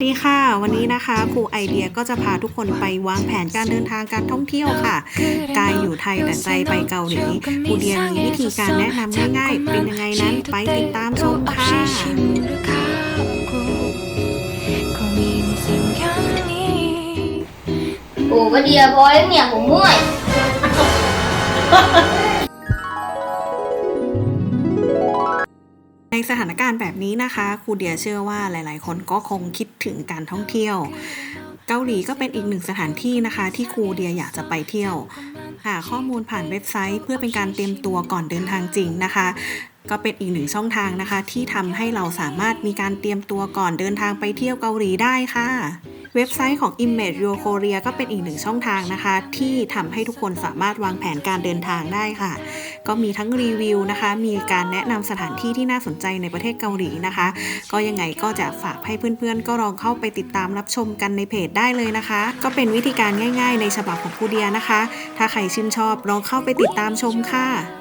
สวัสดีค่ะ วันนี้นะคะครูไอเดียก็จะพาทุกคนไปวางแผนการเดินทางการท่องเที่ยวค่ะ กายอยู่ไทยแต่ใจไปเกาหลีครูเดียมีวิธีการแนะนำง่ายๆ เป็นยังไงนั้นไปติดตามชมค่ะโอ้ก็เดียพอแล้วเนี่ยผมเมื่อย สถานการณ์แบบนี้นะคะครูเดียเชื่อว่าหลาย ๆ คนก็คงคิดถึงการท่องเที่ยว เกาหลีก็เป็นอีกหนึ่งสถานที่นะคะ ที่ครูเดียอยากจะไปเที่ยว หาข้อมูลผ่านเว็บไซต์ เพื่อเป็นการเตรียมตัวก่อนเดินทางจริงนะคะ ก็เป็นอีกหนึ่งช่องทางนะคะ ที่ทำให้เราสามารถมีการเตรียมตัวก่อนเดินทางไปเที่ยวเกาหลีได้ค่ะเว็บไซต์ของ Image Your Korea ก็เป็นอีกหนึ่งช่องทางนะคะ ที่ทำให้ทุกคนสามารถวางแผนการเดินทางได้ค่ะ ก็มีทั้งรีวิวนะคะ มีการแนะนำสถานที่ที่น่าสนใจในประเทศเกาหลีนะคะ ก็ยังไงก็จะฝากให้เพื่อนๆ ก็ลองเข้าไปติดตามรับชมกันในเพจได้เลยนะคะ ก็เป็นวิธีการง่าย ๆ ในฉบับของคูเดียนะคะ ถ้าใครชื่นชอบลองเข้าไปติดตามชมค่ะ